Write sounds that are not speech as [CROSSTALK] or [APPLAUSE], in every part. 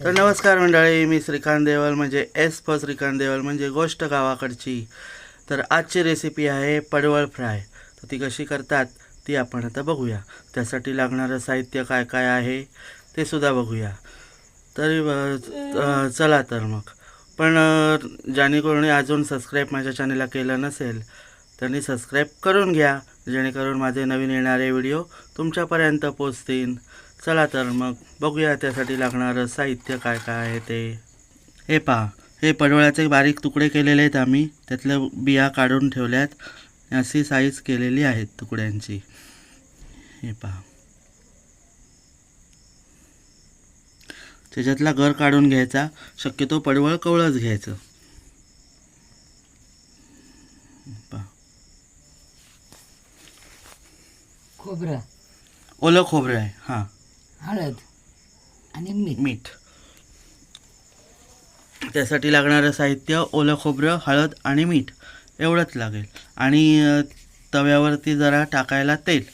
तर नमस्कार मंडळी मी श्रीकांत देवल म्हणजे एस फ श्रीकांत देवल म्हणजे गोष्ट गावाकडची. तर आजची रेसिपी आहे पडवळ फ्राय. तर ती कशी करतात ती आपण आता बघूया. त्यासाठी लागणारं साहित्य काय काय आहे ते सुद्धा बघूया. तरी चला तर मग. पण ज्याने कोणी अजून सबस्क्राईब माझ्या चॅनेलला केलं नसेल त्यांनी सबस्क्राईब करून घ्या जेणेकरून माझे नवीन येणारे व्हिडिओ तुमच्यापर्यंत पोचतील. चला तर मग बघूया त्यासाठी लागणारं साहित्य काय काय आहे ते. हे पहा हे पडवळाचे बारीक तुकडे केलेले आहेत आम्ही. त्यातल्या बिया काढून ठेवल्यात. अशी साईज केलेली आहेत तुकड्यांची. हे पहा. त्याच्यातला गर काढून घ्यायचा. शक्यतो पडवळ कवळच घ्यायचं. खोबरं. ओलं खोबरं आहे हां. हळद आणि मीठ. मीठ. त्यासाठी लागणारं साहित्य ओलं खोबरं हळद आणि मीठ एवढंच लागेल. आणि तव्यावरती जरा टाकायला तेल.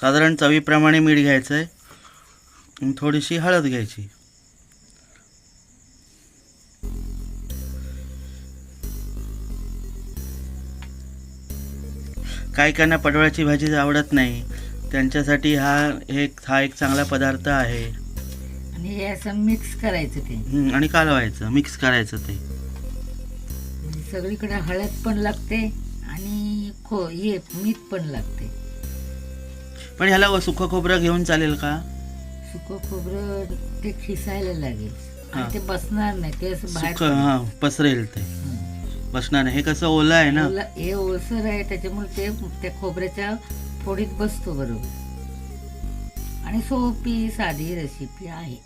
साधारण चवीप्रमाणे मीठ घ्यायचं आहे थोडीशी हळद घ्यायची. काही काहींना पडवळाची भाजी आवडत नाही. त्यांच्यासाठी हा हे हा एक चांगला पदार्थ आहे. आणि हे असं मिक्स करायचं ते. हं, आणि कालवायचं मिक्स करायचं ते. म्हणजे सगळीकडे हळद पण लागते आणि खो हे मीठ पण लागते. पण ह्याला सुकं खोबरं घेऊन चालेल का? सुकं खोबरं ते खिसायला लागेल. हा. आणि ते बसणार नाही ते असं बाहेर सुकं हां पसरेल ते. बसणार नाही. हे कसं ओलं आहे ना? ओला- हे ओलसर आहे त्याच्यामुळे ते त्या खोबऱ्याच्या फोडीत बसतो बरोबर. आणि सोपी साधी रेसिपी आहे.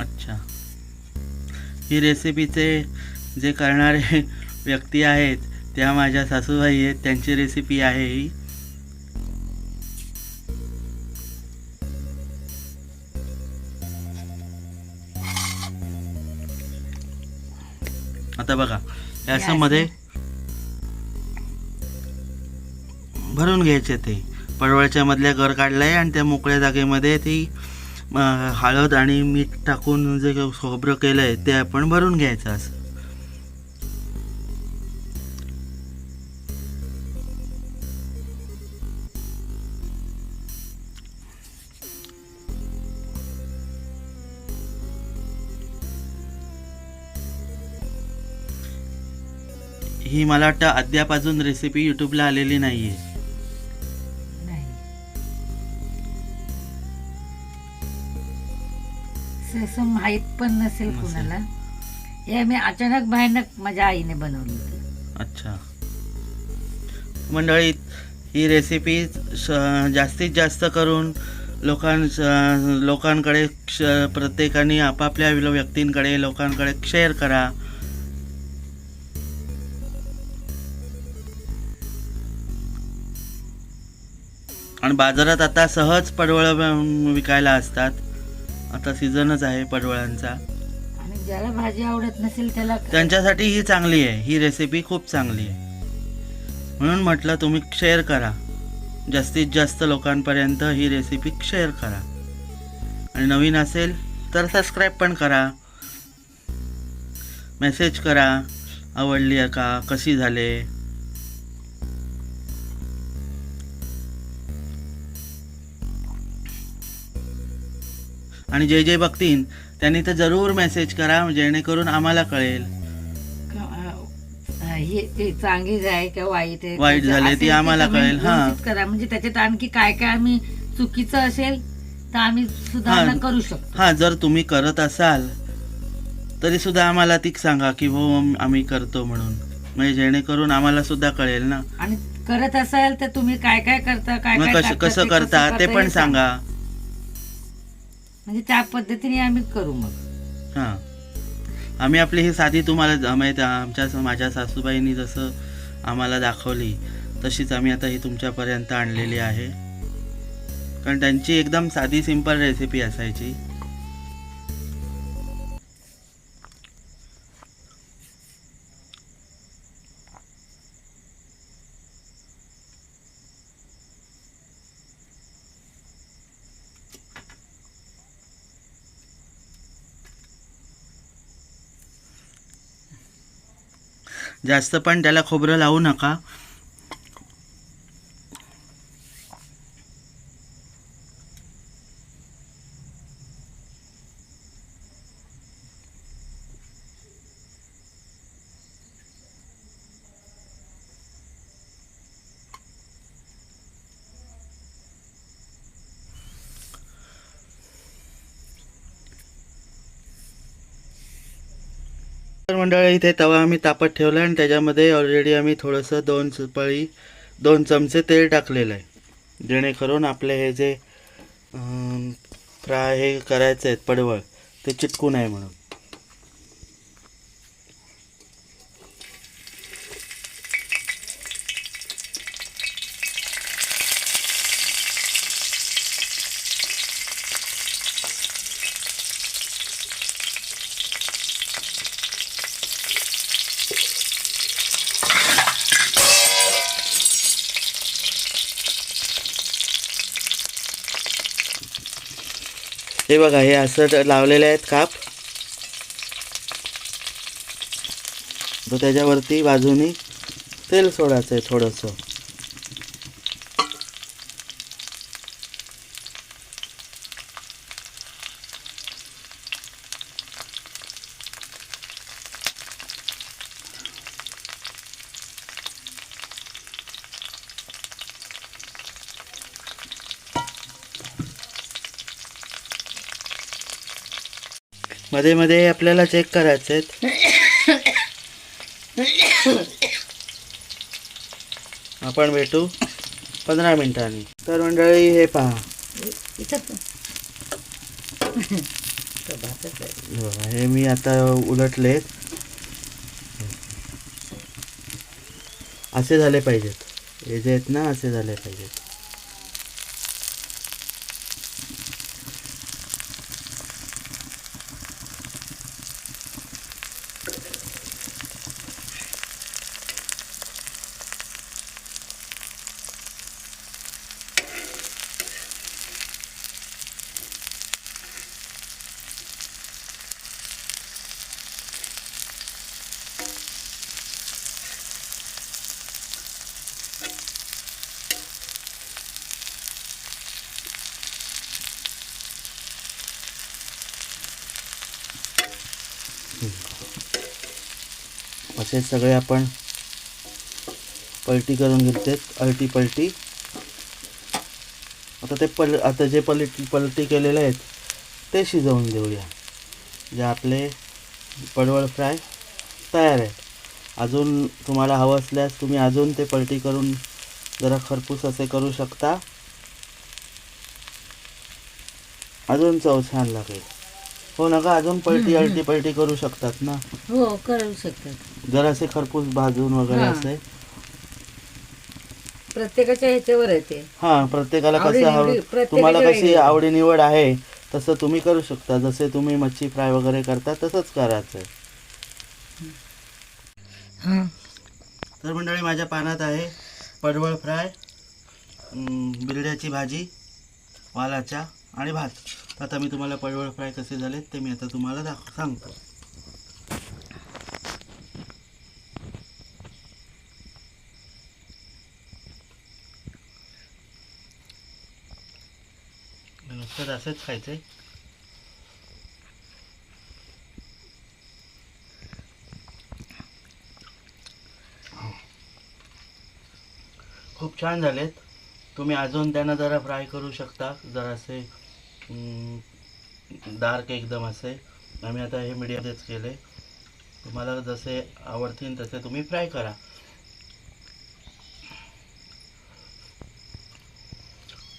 अच्छा. ही रेसिपीचे जे करणारे [LAUGHS] व्यक्ती आहेत त्या माझ्या सासूबाई आहेत त्यांची रेसिपी आहे ही. आता बघा. हे असं हे मध्ये भरून घ्यायचे ते. पडवळच्या मधल्या गर काढलाय आणि त्या मोकळ्या जागेमध्ये ती हळद आणि मीठ टाकून जे खोबरं केलंय ते आपण भरून घ्यायचं असं. ही मला वाटतं अद्याप अजून रेसिपी यूट्यूबला आलेली नाहीये. नाही. असं- असं माहीत पण नसेल. कुणाला. हे मी अचानक भयानक माझ्या आईने बनवलं होतं. अच्छा. मंडळी ही रेसिपी जास्तीत जास्त करून लोकां लोकांकडे क्ष प्रत्येकाने आपापल्या व्यक्तींकडे लोकांकडे शेअर करा. आणि बाजारात आता सहज पडवळ विकायला असतात. आता सीझनच आहे पडवळांचा आणि ज्याला भाजी आवडत नसेल त्याला त्यांच्यासाठी ही चांगली आहे. ही रेसिपी खूप चांगली आहे. म्हणून म्हटलं तुम्ही शेअर करा. जास्तीत जास्त लोकांपर्यंत ही रेसिपी शेअर करा. आणि नवीन असेल तर सबस्क्राईब पण करा. मेसेज करा आवडली आहे का? कशी झाले? आणि जे जे बघतील त्यांनी तर जरूर मेसेज करा जेणेकरून आम्हाला कळेल. हे ते चांगली आहे का वाईट आहे वाईट झाली ती आम्हाला कळेल, हा. करा. म्हणजे त्याच्यात आणखी काय काय आम्ही चुकीचं असेल तर आम्ही सुधारणा हा. करू शकतो. हां जर तुम्ही करत असाल तरी सुद्धा आम्हाला ती सांगा की हो आम्ही करतो म्हणून. म्हणजे जेणेकरून आम्हाला सुद्धा कळेल ना. आणि करत असाल तर तुम्ही काय काय करता काय मग काय कसं टाकता, कसं करता ते हे पण सांगा. म्हणजे त्या पद्धतीने आम्ही करू मग. हां. आम्ही आपली ही साधी तुम्हाला माहीत आमच्या माझ्या सासूबाईंनी जसं आम्हाला दाखवली तशीच आम्ही आता ही तुमच्यापर्यंत आणलेली आहे. कारण त्यांची एकदम साधी सिंपल रेसिपी असायची. जास्त पण त्याला खोबरं लावू नका. तर मंडळी इथे तवा आम्ही तापत ठेवला आणि त्याच्यामध्ये ऑलरेडी आम्ही थोडंसं दोन सुपाळी दोन चमचे तेल टाकलेलं आहे. जेणेकरून आपले हे जे फ्राय हे करायचे आहेत पडवळ ते चिटकू नये म्हणून. हे बघा हे असं लावलेले आहेत काप. तर त्याच्यावरती बाजूनी तेल सोडायचं आहे थोडंसं. मध्ये मध्ये आपल्याला चेक करायचे आहेत आपण भेटू पंधरा मिनिटांनी. तर मंडळी हे पहा. हे हे मी आता उलटले. असे झाले पाहिजेत. हे जे आहेत ना असे झाले पाहिजेत. असे सगळे आपण पलटी करून घेतले अलटी पलटी. आता ते पल आता जे पलटी पलटी केलेले आहेत ते शिजवून देऊया. जे आपले पडवळ फ्राय तयार आहेत. अजून तुम्हाला हवं असल्यास तुम्ही अजून ते पलटी करून जरा खरपूस असे करू शकता. अजून चव छान लागेल. हो नका अजून पलटी अलटी पलटी करू शकतात ना? हो करू शकतात. जरासे खरपूस भाजून वगैरे हा. असे. प्रत्येकाच्या ह्याच्यावर आहे ते. हा प्रत्येकाला कसं आवडी-निवडी, प्रत्येकाची तुम्हाला कशी वेगळी. आवडी निवड आहे तसं तुम्ही करू शकता. जसे तुम्ही मच्छी फ्राय वगैरे करता तसंच करायचं हां. तर मंडळी माझ्या पानात आहे पडवळ फ्राय अं, बिरड्याची भाजी वालाच्या आणि भात. आता मी तुम्हाला पडवळ फ्राय कसे झाले ते मी आता तुम्हाला दाख सांगतो. नुसतं असेच खायचे खूप छान झालेत. तुम्ही अजून त्यांना जरा फ्राय करू शकता जरासे डार्क एकदम असे. आम्ही आता हे मीडियमच केले. तुम्हाला जसे आवडतील तसे तुम्ही फ्राय करा.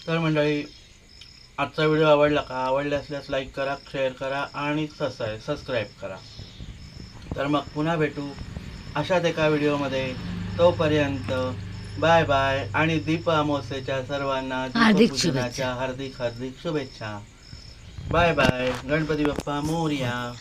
तर मंडळी आजचा व्हिडिओ आवडला का? आवडला असल्यास लाईक करा शेअर करा आणि सबस्क्राईब सबस्क्राईब करा. तर मग पुन्हा भेटू अशाच एका व्हिडिओमध्ये तोपर्यंत बाय बाय. आणि दीप अमावस्येच्या सर्वांना हार्दिक दीपपूजनाच्या हार्दिक हार्दिक शुभेच्छा. Bye bye. गणपती बाप्पा मोर्या.